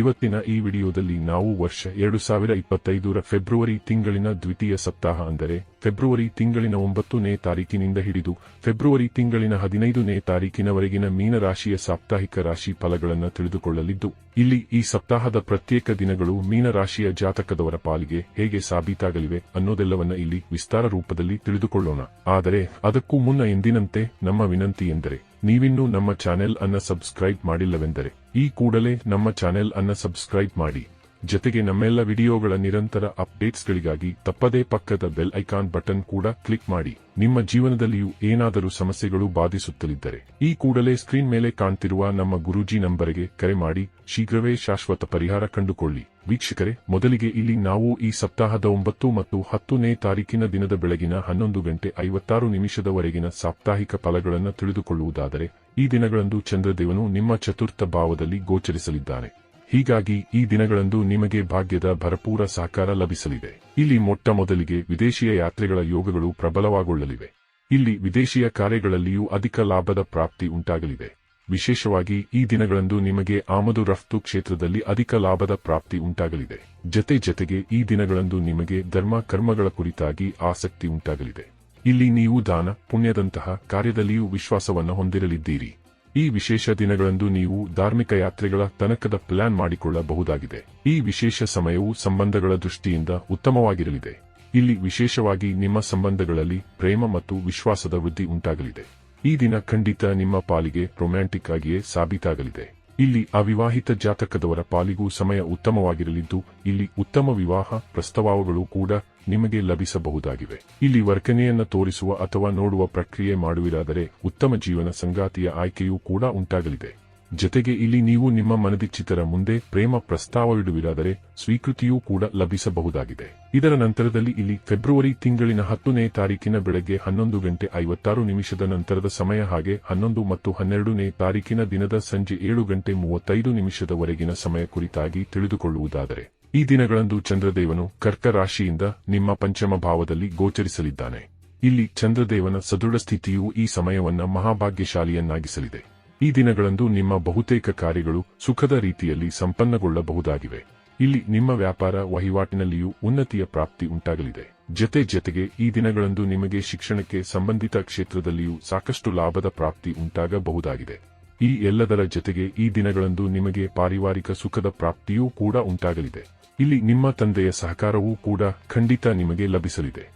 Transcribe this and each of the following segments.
ಇವತ್ತಿನ ಈ ವಿಡಿಯೋದಲ್ಲಿ ನಾವು ವರ್ಷ ಎರಡು ಸಾವಿರ ಇಪ್ಪತ್ತೈದರ ಫೆಬ್ರವರಿ ತಿಂಗಳಿನ ದ್ವಿತೀಯ ಸಪ್ತಾಹ ಅಂದರೆ ಫೆಬ್ರವರಿ ತಿಂಗಳಿನ ಒಂಬತ್ತನೇ ತಾರೀಕಿನಿಂದ ಹಿಡಿದು ಫೆಬ್ರವರಿ ತಿಂಗಳಿನ ಹದಿನೈದನೇ ತಾರೀಕಿನವರೆಗಿನ ಮೀನರಾಶಿಯ ಸಾಪ್ತಾಹಿಕ ರಾಶಿ ಫಲಗಳನ್ನು ತಿಳಿದುಕೊಳ್ಳಲಿದ್ದು, ಇಲ್ಲಿ ಈ ಸಪ್ತಾಹದ ಪ್ರತ್ಯೇಕ ದಿನಗಳು ಮೀನರಾಶಿಯ ಜಾತಕದವರ ಪಾಲಿಗೆ ಹೇಗೆ ಸಾಬೀತಾಗಲಿವೆ ಅನ್ನೋದೆಲ್ಲವನ್ನ ಇಲ್ಲಿ ವಿಸ್ತಾರ ರೂಪದಲ್ಲಿ ತಿಳಿದುಕೊಳ್ಳೋಣ. ಆದರೆ ಅದಕ್ಕೂ ಮುನ್ನ ಎಂದಿನಂತೆ ನಮ್ಮ ವಿನಂತಿ ಎಂದರೆ ನೀವಿನ್ನೂ ನಮ್ಮ ಚಾನೆಲ್ ಅನ್ನ ಸಬ್ಸ್ಕ್ರೈಬ್ ಮಾಡಿಲ್ಲವೆಂದರೆ, ಈ ಕೂಡಲೇ ನಮ್ಮ ಚಾನೆಲ್ ಅನ್ನ ಸಬ್ಸ್ಕ್ರೈಬ್ ಮಾಡಿ. ಜೊತೆಗೆ ನಮ್ಮೆಲ್ಲ ವಿಡಿಯೋಗಳ ನಿರಂತರ ಅಪ್ಡೇಟ್ಸ್ಗಳಿಗಾಗಿ ತಪ್ಪದೇ ಪಕ್ಕದ ಬೆಲ್ ಐಕಾನ್ ಬಟನ್ ಕೂಡ ಕ್ಲಿಕ್ ಮಾಡಿ. ನಿಮ್ಮ ಜೀವನದಲ್ಲಿಯೂ ಏನಾದರೂ ಸಮಸ್ಯೆಗಳು ಬಾಧಿಸುತ್ತಲಿದ್ದರೆ, ಈ ಕೂಡಲೇ ಸ್ಕ್ರೀನ್ ಮೇಲೆ ಕಾಣ್ತಿರುವ ನಮ್ಮ ಗುರೂಜಿ ನಂಬರಿಗೆ ಕರೆ ಮಾಡಿ. ಶೀಘ್ರವೇ ಶಾಶ್ವತ ಪರಿಹಾರ ಕಂಡುಕೊಳ್ಳಿ. ವೀಕ್ಷಕರೇ, ಮೊದಲಿಗೆ ಇಲ್ಲಿ ನಾವು ಈ ಸಪ್ತಾಹದ ಒಂಬತ್ತು ಮತ್ತು ಹತ್ತನೇ ತಾರೀಕಿನ ದಿನದ ಬೆಳಗಿನ ಹನ್ನೊಂದು ಗಂಟೆ ಐವತ್ತಾರು ನಿಮಿಷದವರೆಗಿನ ಸಾಪ್ತಾಹಿಕ ಫಲಗಳನ್ನು ತಿಳಿದುಕೊಳ್ಳುವುದಾದರೆ, ಈ ದಿನಗಳಂದು ಚಂದ್ರದೇವನು ನಿಮ್ಮ ಚತುರ್ಥ ಭಾವದಲ್ಲಿ ಗೋಚರಿಸಲಿದ್ದಾನೆ. ಹೀಗಾಗಿ ಈ ದಿನಗಳಂದು ನಿಮಗೆ ಭಾಗ್ಯದ ಭರಪೂರ ಸಹಕಾರ ಲಭಿಸಲಿದೆ. ಇಲ್ಲಿ ಮೊಟ್ಟ ಮೊದಲಿಗೆ ವಿದೇಶಿಯ ಯಾತ್ರೆಗಳ ಯೋಗಗಳು ಪ್ರಬಲವಾಗೊಳ್ಳಲಿವೆ. ಇಲ್ಲಿ ವಿದೇಶಿಯ ಕಾರ್ಯಗಳಲ್ಲಿಯೂ ಅಧಿಕ ಲಾಭದ ಪ್ರಾಪ್ತಿ ಉಂಟಾಗಲಿದೆ. ವಿಶೇಷವಾಗಿ ಈ ದಿನಗಳಂದು ನಿಮಗೆ ಆಮದು ರಫ್ತು ಕ್ಷೇತ್ರದಲ್ಲಿ ಅಧಿಕ ಲಾಭದ ಪ್ರಾಪ್ತಿ ಉಂಟಾಗಲಿದೆ. ಜತೆ ಜತೆಗೆ ಈ ದಿನಗಳಂದು ನಿಮಗೆ ಧರ್ಮ ಕರ್ಮಗಳ ಕುರಿತಾಗಿ ಆಸಕ್ತಿ ಉಂಟಾಗಲಿದೆ. ಇಲ್ಲಿ ನೀವು ದಾನ, ಪುಣ್ಯದಂತಹ ಕಾರ್ಯದಲ್ಲಿಯೂ ವಿಶ್ವಾಸವನ್ನು ಹೊಂದಿರಲಿದ್ದೀರಿ. ಈ ವಿಶೇಷ ದಿನಗಳಂದು ನೀವು ಧಾರ್ಮಿಕ ಯಾತ್ರೆಗಳ ತನಕದ ಪ್ಲಾನ್ ಮಾಡಿಕೊಳ್ಳಬಹುದಾಗಿದೆ. ಈ ವಿಶೇಷ ಸಮಯವು ಸಂಬಂಧಗಳ ದೃಷ್ಟಿಯಿಂದ ಉತ್ತಮವಾಗಿರಲಿದೆ. ಇಲ್ಲಿ ವಿಶೇಷವಾಗಿ ನಿಮ್ಮ ಸಂಬಂಧಗಳಲ್ಲಿ ಪ್ರೇಮ ಮತ್ತು ವಿಶ್ವಾಸದ ವೃದ್ಧಿ ಉಂಟಾಗಲಿದೆ. ಈ ದಿನ ಖಂಡಿತ ನಿಮ್ಮ ಪಾಲಿಗೆ ರೊಮ್ಯಾಂಟಿಕ್ ಆಗಿಯೇ ಸಾಬೀತಾಗಲಿದೆ. ಇಲ್ಲಿ ಅವಿವಾಹಿತ ಜಾತಕದವರ ಪಾಲಿಗೂ ಸಮಯ ಉತ್ತಮವಾಗಿರಲಿದ್ದು, ಇಲ್ಲಿ ಉತ್ತಮ ವಿವಾಹ ಪ್ರಸ್ತಾವಗಳು ಕೂಡ ನಿಮಗೆ ಲಭಿಸಬಹುದಾಗಿವೆ. ಇಲ್ಲಿ ವರ್ಕನೆಯನ್ನ ತೋರಿಸುವ ಅಥವಾ ನೋಡುವ ಪ್ರಕ್ರಿಯೆ ಮಾಡುವಿರಾದರೆ ಉತ್ತಮ ಜೀವನ ಸಂಗಾತಿಯ ಆಯ್ಕೆಯೂ ಕೂಡ ಉಂಟಾಗಲಿದೆ. ಜೊತೆಗೆ ಇಲ್ಲಿ ನೀವು ನಿಮ್ಮ ಮನದಿಚ್ಚಿತರ ಮುಂದೆ ಪ್ರೇಮ ಪ್ರಸ್ತಾವವಿಡುವಿರಾದರೆ ಸ್ವೀಕೃತಿಯೂ ಕೂಡ ಲಭಿಸಬಹುದಾಗಿದೆ. ಇದರ ನಂತರದಲ್ಲಿ ಇಲ್ಲಿ ಫೆಬ್ರವರಿ ತಿಂಗಳಿನ ಹತ್ತನೇ ತಾರೀಕಿನ ಬೆಳಗ್ಗೆ ಹನ್ನೊಂದು ಗಂಟೆ ಐವತ್ತಾರು ನಿಮಿಷದ ನಂತರದ ಸಮಯ ಹಾಗೆ ಹನ್ನೊಂದು ಮತ್ತು ಹನ್ನೆರಡನೇ ತಾರೀಕಿನ ದಿನದ ಸಂಜೆ ಏಳು ಗಂಟೆ ಮೂವತ್ತೈದು ನಿಮಿಷದವರೆಗಿನ ಸಮಯ ಕುರಿತಾಗಿ ತಿಳಿದುಕೊಳ್ಳುವುದಾದರೆ, ಈ ದಿನಗಳಂದು ಚಂದ್ರದೇವನು ಕರ್ಕ ರಾಶಿಯಿಂದ ನಿಮ್ಮ ಪಂಚಮ ಭಾವದಲ್ಲಿ ಗೋಚರಿಸಲಿದ್ದಾನೆ. ಇಲ್ಲಿ ಚಂದ್ರದೇವನ ಸದೃಢ ಸ್ಥಿತಿಯು ಈ ಸಮಯವನ್ನ ಮಹಾಭಾಗ್ಯಶಾಲಿಯನ್ನಾಗಿಸಲಿದೆ. ಈ ದಿನಗಳಂದು ನಿಮ್ಮ ಬಹುತೇಕ ಕಾರ್ಯಗಳು ಸುಖದ ರೀತಿಯಲ್ಲಿ ಸಂಪನ್ನಗೊಳ್ಳಬಹುದಾಗಿವೆ. ಇಲ್ಲಿ ನಿಮ್ಮ ವ್ಯಾಪಾರ ವಹಿವಾಟಿನಲ್ಲಿಯೂ ಉನ್ನತಿಯ ಪ್ರಾಪ್ತಿ ಉಂಟಾಗಲಿದೆ. ಜತೆ ಜತೆಗೆ ಈ ದಿನಗಳಂದು ನಿಮಗೆ ಶಿಕ್ಷಣಕ್ಕೆ ಸಂಬಂಧಿತ ಕ್ಷೇತ್ರದಲ್ಲಿಯೂ ಸಾಕಷ್ಟು ಲಾಭದ ಪ್ರಾಪ್ತಿ ಉಂಟಾಗಬಹುದಾಗಿದೆ. ಈ ಎಲ್ಲದರ ಜತೆಗೆ ಈ ದಿನಗಳಂದು ನಿಮಗೆ ಪಾರಿವಾರಿಕ ಸುಖದ ಪ್ರಾಪ್ತಿಯೂ ಕೂಡ ಉಂಟಾಗಲಿದೆ. ಇಲ್ಲಿ ನಿಮ್ಮ ತಂದೆಯ ಸಹಕಾರವೂ ಕೂಡ ಖಂಡಿತ ನಿಮಗೆ ಲಭಿಸಲಿದೆ.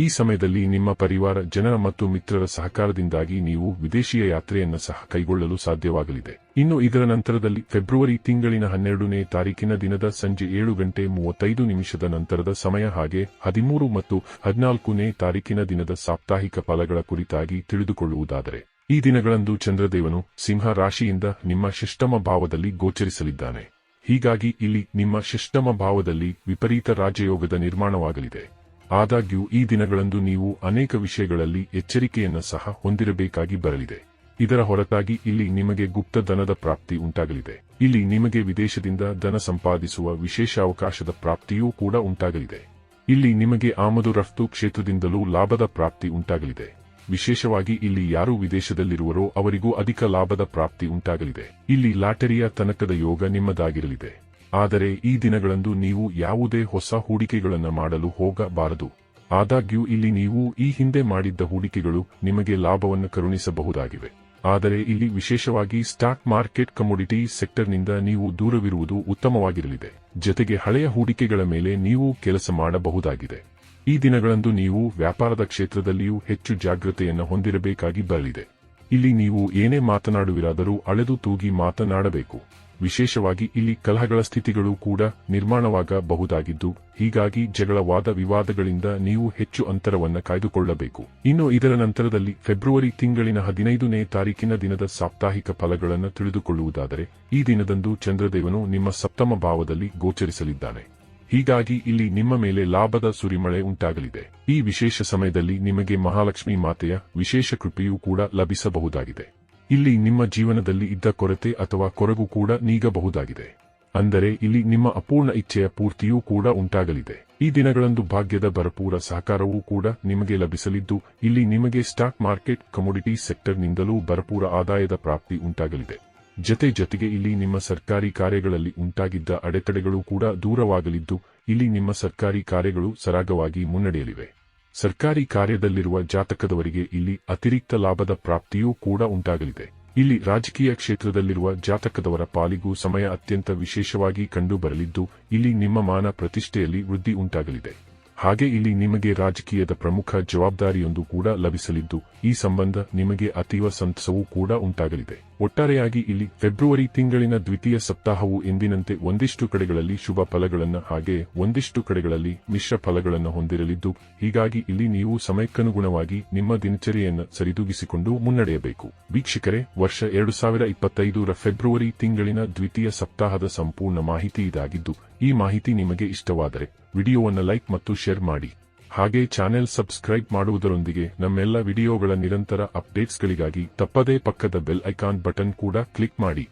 ಈ ಸಮಯದಲ್ಲಿ ನಿಮ್ಮ ಪರಿವಾರ, ಜನರ ಮತ್ತು ಮಿತ್ರರ ಸಹಕಾರದಿಂದಾಗಿ ನೀವು ವಿದೇಶಿಯ ಯಾತ್ರೆಯನ್ನು ಸಹ ಕೈಗೊಳ್ಳಲು ಸಾಧ್ಯವಾಗಲಿದೆ. ಇನ್ನು ಇದರ ನಂತರದಲ್ಲಿ ಫೆಬ್ರವರಿ ತಿಂಗಳಿನ ಹನ್ನೆರಡನೇ ತಾರೀಕಿನ ದಿನದ ಸಂಜೆ ಏಳು ಗಂಟೆ ಮೂವತ್ತೈದು ನಿಮಿಷದ ನಂತರದ ಸಮಯ ಹಾಗೆ ಹದಿಮೂರು ಮತ್ತು ಹದಿನಾಲ್ಕನೇ ತಾರೀಕಿನ ದಿನದ ಸಾಪ್ತಾಹಿಕ ಫಲಗಳ ಕುರಿತಾಗಿ ತಿಳಿದುಕೊಳ್ಳುವುದಾದರೆ. ಈ ದಿನಗಳಂದು ಚಂದ್ರದೇವನು ಸಿಂಹ ರಾಶಿಯಿಂದ ನಿಮ್ಮ ಶಿಷ್ಟಮ ಭಾವದಲ್ಲಿ ಗೋಚರಿಸಲಿದ್ದಾನೆ. ಹೀಗಾಗಿ ಇಲ್ಲಿ ನಿಮ್ಮ ಶಿಷ್ಟಮ ಭಾವದಲ್ಲಿ ವಿಪರೀತ ರಾಜಯೋಗದ ನಿರ್ಮಾಣವಾಗಲಿದೆ. ಆದಾಗ್ಯೂ ಈ ದಿನಗಳಂದು ನೀವು ಅನೇಕ ವಿಷಯಗಳಲ್ಲಿ ಎಚ್ಚರಿಕೆಯನ್ನು ಸಹ ಹೊಂದಿರಬೇಕಾಗಿ ಬರಲಿದೆ. ಇದರ ಹೊರತಾಗಿ ಇಲ್ಲಿ ನಿಮಗೆ ಗುಪ್ತ ಧನದ ಪ್ರಾಪ್ತಿ ಉಂಟಾಗಲಿದೆ. ಇಲ್ಲಿ ನಿಮಗೆ ವಿದೇಶದಿಂದ ಧನ ಸಂಪಾದಿಸುವ ವಿಶೇಷ ಅವಕಾಶದ ಪ್ರಾಪ್ತಿಯೂ ಕೂಡ ಉಂಟಾಗಲಿದೆ. ಇಲ್ಲಿ ನಿಮಗೆ ಆಮದು ರಫ್ತು ಕ್ಷೇತ್ರದಿಂದಲೂ ಲಾಭದ ಪ್ರಾಪ್ತಿ ಉಂಟಾಗಲಿದೆ. ವಿಶೇಷವಾಗಿ ಇಲ್ಲಿ ಯಾರು ವಿದೇಶದಲ್ಲಿರುವರೋ ಅವರಿಗೂ ಅಧಿಕ ಲಾಭದ ಪ್ರಾಪ್ತಿ ಉಂಟಾಗಲಿದೆ. ಇಲ್ಲಿ ಲಾಟರಿಯ ತನಕದ ಯೋಗ ನಿಮ್ಮದಾಗಿರಲಿದೆ. ಆದರೆ ಈ ದಿನಗಳಂದು ನೀವು ಯಾವುದೇ ಹೊಸ ಹೂಡಿಕೆಗಳನ್ನು ಮಾಡಲು ಹೋಗಬಾರದು. ಆದಾಗ್ಯೂ ಇಲ್ಲಿ ನೀವು ಈ ಹಿಂದೆ ಮಾಡಿದ್ದ ಹೂಡಿಕೆಗಳು ನಿಮಗೆ ಲಾಭವನ್ನು ಕರುಣಿಸಬಹುದಾಗಿವೆ. ಆದರೆ ಇಲ್ಲಿ ವಿಶೇಷವಾಗಿ ಸ್ಟಾಕ್ ಮಾರ್ಕೆಟ್ ಕಮೋಡಿಟಿ ಸೆಕ್ಟರ್ನಿಂದ ನೀವು ದೂರವಿರುವುದು ಉತ್ತಮವಾಗಿರಲಿದೆ. ಜೊತೆಗೆ ಹಳೆಯ ಹೂಡಿಕೆಗಳ ಮೇಲೆ ನೀವು ಕೆಲಸ ಮಾಡಬಹುದಾಗಿದೆ. ಈ ದಿನಗಳಂದು ನೀವು ವ್ಯಾಪಾರದ ಕ್ಷೇತ್ರದಲ್ಲಿಯೂ ಹೆಚ್ಚು ಜಾಗೃತೆಯನ್ನು ಹೊಂದಿರಬೇಕಾಗಿ ಬರಲಿದೆ. ಇಲ್ಲಿ ನೀವು ಏನೇ ಮಾತನಾಡುವಿರಾದರೂ ಅಳೆದು ತೂಗಿ ಮಾತನಾಡಬೇಕು. ವಿಶೇಷವಾಗಿ ಇಲ್ಲಿ ಕಲಹಗಳ ಸ್ಥಿತಿಗಳು ಕೂಡ ನಿರ್ಮಾಣವಾಗಬಹುದಾಗಿದ್ದು, ಹೀಗಾಗಿ ಜಗಳ ವಾದ ವಿವಾದಗಳಿಂದ ನೀವು ಹೆಚ್ಚು ಅಂತರವನ್ನು ಕಾಯ್ದುಕೊಳ್ಳಬೇಕು. ಇನ್ನು ಇದರ ನಂತರದಲ್ಲಿ ಫೆಬ್ರವರಿ ತಿಂಗಳಿನ ಹದಿನೈದನೇ ತಾರೀಕಿನ ದಿನದ ಸಾಪ್ತಾಹಿಕ ಫಲಗಳನ್ನು ತಿಳಿದುಕೊಳ್ಳುವುದಾದರೆ, ಈ ದಿನದಂದು ಚಂದ್ರದೇವನು ನಿಮ್ಮ ಸಪ್ತಮ ಭಾವದಲ್ಲಿ ಗೋಚರಿಸಲಿದ್ದಾನೆ. ಹೀಗಾಗಿ ಇಲ್ಲಿ ನಿಮ್ಮ ಮೇಲೆ ಲಾಭದ ಸುರಿಮಳೆ ಉಂಟಾಗಲಿದೆ. ಈ ವಿಶೇಷ ಸಮಯದಲ್ಲಿ ನಿಮಗೆ ಮಹಾಲಕ್ಷ್ಮಿ ಮಾತೆಯ ವಿಶೇಷ ಕೃಪೆಯೂ ಕೂಡ ಲಭಿಸಬಹುದಾಗಿದೆ. ಇಲ್ಲಿ ನಿಮ್ಮ ಜೀವನದಲ್ಲಿ ಇದ್ದ ಕೊರತೆ ಅಥವಾ ಕೊರಗು ಕೂಡ ನೀಗಬಹುದಾಗಿದೆ. ಅಂದರೆ ಇಲ್ಲಿ ನಿಮ್ಮ ಅಪೂರ್ಣ ಇಚ್ಛೆಯ ಪೂರ್ತಿಯೂ ಕೂಡ ಉಂಟಾಗಲಿದೆ. ಈ ದಿನಗಳಂದು ಭಾಗ್ಯದ ಭರಪೂರ ಸಹಕಾರವೂ ಕೂಡ ನಿಮಗೆ ಲಭಿಸಲಿದ್ದು, ಇಲ್ಲಿ ನಿಮಗೆ ಸ್ಟಾಕ್ ಮಾರ್ಕೆಟ್, ಕಮೋಡಿಟಿ ಸೆಕ್ಟರ್ನಿಂದಲೂ ಭರಪೂರ ಆದಾಯದ ಪ್ರಾಪ್ತಿ ಉಂಟಾಗಲಿದೆ. ಜತೆ ಜತೆಗೆ ಇಲ್ಲಿ ನಿಮ್ಮ ಸರ್ಕಾರಿ ಕಾರ್ಯಗಳಲ್ಲಿ ಉಂಟಾಗಿದ್ದ ಅಡೆತಡೆಗಳು ಕೂಡ ದೂರವಾಗಲಿದ್ದು, ಇಲ್ಲಿ ನಿಮ್ಮ ಸರ್ಕಾರಿ ಕಾರ್ಯಗಳು ಸರಾಗವಾಗಿ ಮುನ್ನಡೆಯಲಿವೆ. ಸರ್ಕಾರಿ ಕಾರ್ಯದಲ್ಲಿರುವ ಜಾತಕದವರಿಗೆ ಇಲ್ಲಿ ಅತಿರಿಕ್ತ ಲಾಭದ ಪ್ರಾಪ್ತಿಯೂ ಕೂಡ ಉಂಟಾಗಲಿದೆ. ಇಲ್ಲಿ ರಾಜಕೀಯ ಕ್ಷೇತ್ರದಲ್ಲಿರುವ ಜಾತಕದವರ ಪಾಲಿಗೂ ಸಮಯ ಅತ್ಯಂತ ವಿಶೇಷವಾಗಿ ಕಂಡುಬರಲಿದ್ದು, ಇಲ್ಲಿ ನಿಮ್ಮ ಮಾನ ಪ್ರತಿಷ್ಠೆಯಲ್ಲಿ ವೃದ್ಧಿ ಉಂಟಾಗಲಿದೆ. ಹಾಗೆ ಇಲ್ಲಿ ನಿಮಗೆ ರಾಜಕೀಯದ ಪ್ರಮುಖ ಜವಾಬ್ದಾರಿಯೊಂದು ಕೂಡ ಲಭಿಸಲಿದ್ದು, ಈ ಸಂಬಂಧ ನಿಮಗೆ ಅತೀವ ಸಂತಸವೂ ಕೂಡ ಉಂಟಾಗಲಿದೆ. ಒಟ್ಟಾರೆಯಾಗಿ ಇಲ್ಲಿ ಫೆಬ್ರವರಿ ತಿಂಗಳಿನ ದ್ವಿತೀಯ ಸಪ್ತಾಹವು ಎಂದಿನಂತೆ ಒಂದಿಷ್ಟು ಕಡೆಗಳಲ್ಲಿ ಶುಭ ಫಲಗಳನ್ನು ಹಾಗೆ ಒಂದಿಷ್ಟು ಕಡೆಗಳಲ್ಲಿ ಮಿಶ್ರ ಫಲಗಳನ್ನು ಹೊಂದಿರಲಿದ್ದು, ಹೀಗಾಗಿ ಇಲ್ಲಿ ನೀವು ಸಮಯಕ್ಕನುಗುಣವಾಗಿ ನಿಮ್ಮ ದಿನಚರಿಯನ್ನು ಸರಿದೂಗಿಸಿಕೊಂಡು ಮುನ್ನಡೆಯಬೇಕು. ವೀಕ್ಷಕರೇ, ವರ್ಷ ಎರಡು ಸಾವಿರ ಇಪ್ಪತ್ತೈದರ ಫೆಬ್ರವರಿ ತಿಂಗಳಿನ ದ್ವಿತೀಯ ಸಪ್ತಾಹದ ಸಂಪೂರ್ಣ ಮಾಹಿತಿ ಇದಾಗಿದ್ದು ಈ ಮಾಹಿತಿ ನಿಮಗೆ ಇಷ್ಟವಾದರೆ ವಿಡಿಯೋವನ್ನು ಲೈಕ್ ಮತ್ತು ಶೇರ್ ಮಾಡಿ. ಹಾಗೆ ಚಾನೆಲ್ ಸಬ್ಸ್ಕ್ರೈಬ್ ಮಾಡುವುದರೊಂದಿಗೆ ನಮ್ಮೆಲ್ಲ ವಿಡಿಯೋಗಳ ನಿರಂತರ ಅಪ್ಡೇಟ್ಸ್ಗಳಿಗಾಗಿ ತಪ್ಪದೇ ಪಕ್ಕದ ಬೆಲ್ ಐಕಾನ್ ಬಟನ್ ಕೂಡ ಕ್ಲಿಕ್ ಮಾಡಿ.